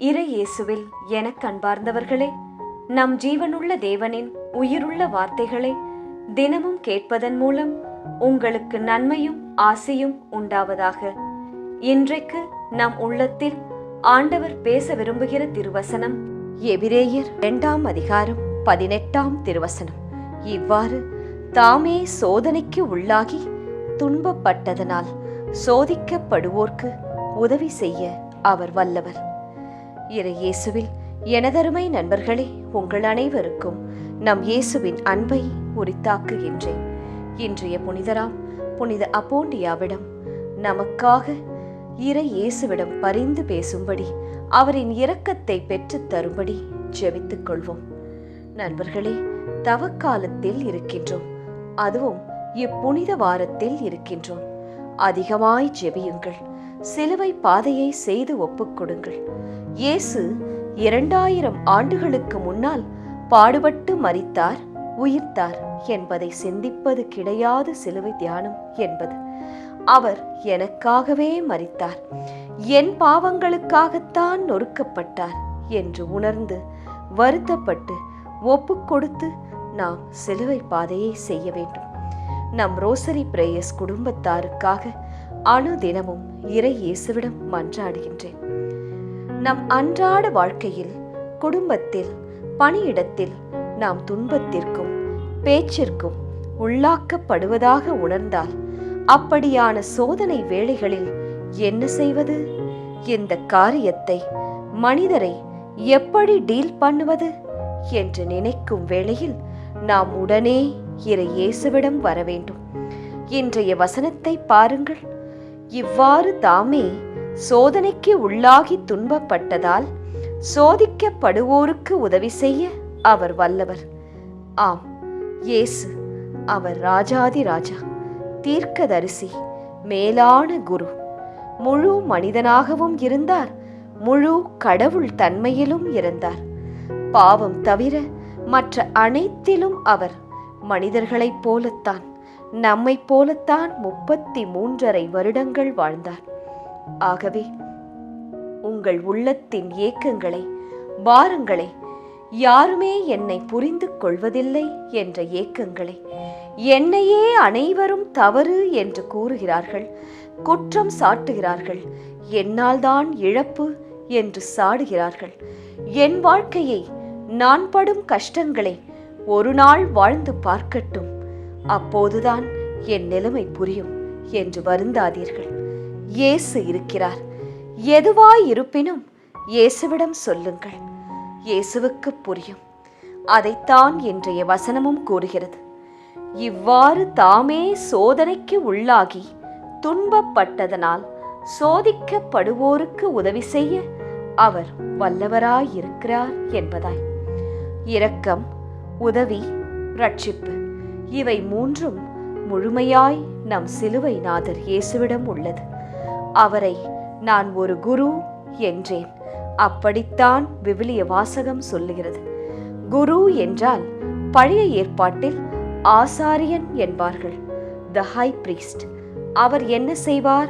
இறை இயேசுவில் எனக் அன்பார்ந்தவர்களே நம் ஜீவனுள்ள தேவனின் உயிருள்ள வார்த்தைகளை தினமும் கேட்பதன் மூலம் உங்களுக்கு நன்மையும் ஆசையும் உண்டாவதாக. இன்றைக்கு நம் உள்ளத்தில் ஆண்டவர் பேச விரும்புகிற திருவசனம் எபிரேயர் இரண்டாம் அதிகாரம் பதினெட்டாம் திருவசனம். இவ்வாறு தாமே சோதனைக்கு உள்ளாகி துன்பப்பட்டதனால் சோதிக்கப்படுவோர்க்கு உதவி செய்ய அவர் வல்லவர். இறையேசுவில் எனதருமை நண்பர்களே உங்கள் அனைவருக்கும் நம் இயேசுவின் அன்பை உரித்தாக்குகின்றேன். இன்றைய புனிதராம் புனித அப்போண்டியாவிடம் நமக்காக இறை இயேசுவிடம் பரிந்து பேசும்படி அவரின் இரக்கத்தை பெற்றுத் தரும்படி ஜெபித்துக் கொள்வோம். நண்பர்களே தவக்காலத்தில் இருக்கின்றோம். அதுவும் இப்புனித வாரத்தில் இருக்கின்றோம். அதிகமாய் ஜெபியுங்கள். சிலுவை பாதையை செய்து ஒப்புக்கொடுங்கள் இயேசு இரண்டாயிரம் ஆண்டுகளுக்கு முன்னால் பாடுபட்டு மறித்தார் உயிர்த்தார் என்பதை சிந்திப்பது கிடையாது சிலுவை தியானம் என்பது. அவர் எனக்காகவே மறித்தார் என் பாவங்களுக்காகத்தான் நொறுக்கப்பட்டார் என்று உணர்ந்து வருத்தப்பட்டு ஒப்புக்கொடுத்து நாம் சிலுவை பாதையை செய்ய வேண்டும். நம் ரோசரி பிரேயஸ் குடும்பத்தாருக்காக அனுதினமும் இறை இயேசுவிடம் மன்றாடுகின்றேன். நம் அன்றாட வாழ்க்கையில் குடும்பத்தில் பணியிடத்தில் நாம் துன்பத்திற்கும் பேச்சிற்கும் உள்ளாக்கப்படுவதாக உணர்ந்தால் அப்படியான சோதனை வேளைகளில் என்ன செய்வது? இந்த காரியத்தை மனிதரை எப்படி டீல் பண்ணுவது? என்று நினைக்கும் வேளையில் நாம் உடனே இறை இயேசுவிடம் வர வேண்டும் இன்றைய வசனத்தை பாருங்கள். இவ்வாறு தாமே சோதனைக்கு உள்ளாகி துன்பப்பட்டதால் சோதிக்கப்படுவோருக்கு உதவி செய்ய அவர் வல்லவர். ஆம் இயேசு அவர் ராஜாதி ராஜா தீர்க்கதரிசி மேலான குரு. முழு மனிதனாகவும் இருந்தார் முழு கடவுள் தன்மையிலும் இருந்தார். பாவம் தவிர மற்ற அனைத்திலும் அவர் மனிதர்களைப் போலத்தான். நம்மைப் போலத்தான் முப்பத்தி மூன்றரை வருடங்கள் வாழ்ந்தார். ஆகவே உங்கள் உள்ளத்தின் ஏக்கங்களை பாரங்களை யாருமே என்னை புரிந்து கொள்வதில்லை என்ற ஏக்கங்களை என்னையே அனைவரும் தவறு என்று கூறுகிறார்கள் குற்றம் சாட்டுகிறார்கள் என்னால்தான் இழப்பு என்று சாடுகிறார்கள். என் வாழ்க்கையை நான் படும் கஷ்டங்களை ஒரு நாள் வாழ்ந்து பார்க்கட்டும். அப்போதுதான் என் நிலைமை புரியும் என்று வருந்தாதீர்கள். இயேசு இருக்கிறார். எதுவாய் இருப்பினும் இயேசுவிடம் சொல்லுங்கள். இயேசுவுக்கு புரியும். அதைத்தான் இன்றைய வசனமும் கூறுகிறது. இவ்வாறு தாமே சோதனைக்கு உள்ளாகி துன்பப்பட்டதனால் சோதிக்கப்படுவோருக்கு உதவி செய்ய அவர் வல்லவராயிருக்கிறார் என்பதாய். இரக்கம் உதவி ரட்சிப்பு. இவை மூன்றும் முழுமையாய் நம் சிலுவை நாதர் இயேசுவிடம் உள்ளது. அவரை நான் ஒரு குரு என்றேன். அப்படித்தான் விவிலிய வாசகம் சொல்லுகிறது. குரு என்றால் பழைய ஏற்பாட்டில் ஆசாரியன் என்பார்கள். த ஹை பிரீஸ்ட் அவர் என்ன செய்வார்?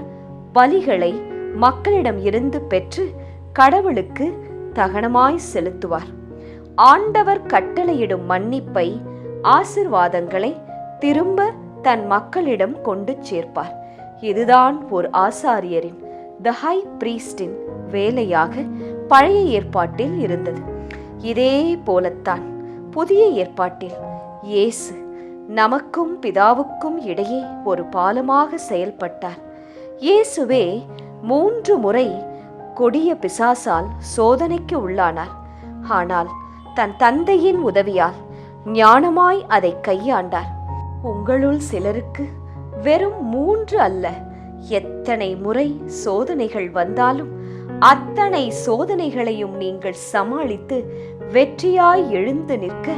பலிகளை மக்களிடம் இருந்து பெற்று கடவுளுக்கு தகனமாய் செலுத்துவார். ஆண்டவர் கட்டளையிடும் மன்னிப்பை ஆசிர்வாதங்களை திரும்ப தன் மக்களிடம் கொண்டு சேர்ப்பார். இதுதான் ஒரு ஆசாரியரின் த ஹை பிரீஸ்டின் வேலையாக பழைய ஏற்பாட்டில் இருந்தது. இதே போலத்தான் புதிய ஏற்பாட்டில் இயேசு நமக்கும் பிதாவுக்கும் இடையே ஒரு பாலமாக செயல்பட்டார். இயேசுவே மூன்று முறை கொடிய பிசாசால் சோதனைக்கு உள்ளானார். ஆனால் தன் தந்தையின் உதவியால் ஞானமாய் அதை கையாண்டார். உங்களுள் சிலருக்கு வெறும் மூன்று அல்ல எத்தனை முறை சோதனைகள் வந்தாலும் அத்தனை சோதனைகளையும் நீங்கள் சமாளித்து வெற்றியாய் எழுந்து நிற்க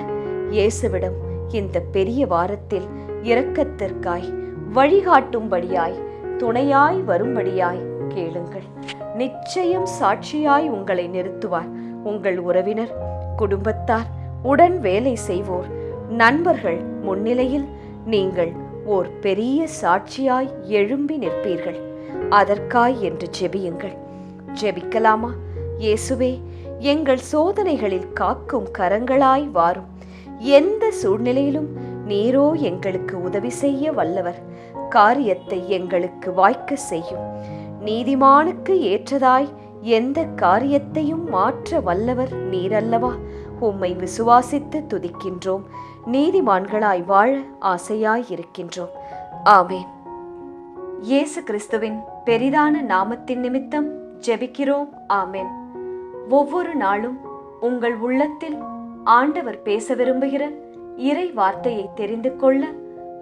இயேசுவிடம் இந்த பெரிய வாரத்தில் இரக்கத்திற்காய் வழிகாட்டும்படியாய் துணையாய் வரும்படியாய் கேளுங்கள். நிச்சயம் சாட்சியாய் உங்களை நிறுத்துவார் உங்கள் உறவினர் குடும்பத்தார் உடன் வேலை செய்வோர். நண்பர்கள் முன்னிலையில் நீங்கள் ஓர் பெரிய சாட்சியாய் எழும்பி நிற்பீர்கள். அதற்காய் என்று ஜெபியுங்கள். ஜெபிக்கலாமா? இயேசுவே எங்கள் சோதனைகளில் காக்கும் கரங்களாய் வாரும். எந்த சூழ்நிலையிலும் நீரோ எங்களுக்கு உதவி செய்ய வல்லவர். காரியத்தை எங்களுக்கு வாய்க்க செய்யும். நீதிமானுக்கு ஏற்றதாய் எந்த காரியத்தையும் மாற்ற வல்லவர் நீரல்லவா? உம்மை விசுவாசித்து துதிக்கின்றோம். நீதிமான்களாய் வாழ ஆசையாயிருக்கின்றோம். ஆமேன். இயேசு கிறிஸ்துவின் பெரிதான நாமத்தின் நிமித்தம் ஜெபிக்கிறோம். ஆமேன். ஒவ்வொரு நாளும் உங்கள் உள்ளத்தில் ஆண்டவர் பேச விரும்புகிற இறை வார்த்தையை தெரிந்து கொள்ள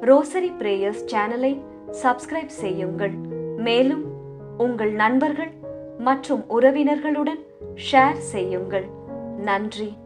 ரோசரி பிரேயர்ஸ் சேனலை சப்ஸ்கிரைப் செய்யுங்கள். மேலும் உங்கள் நண்பர்கள் மற்றும் உறவினர்களுடன் ஷேர் செய்யுங்கள். நன்றி.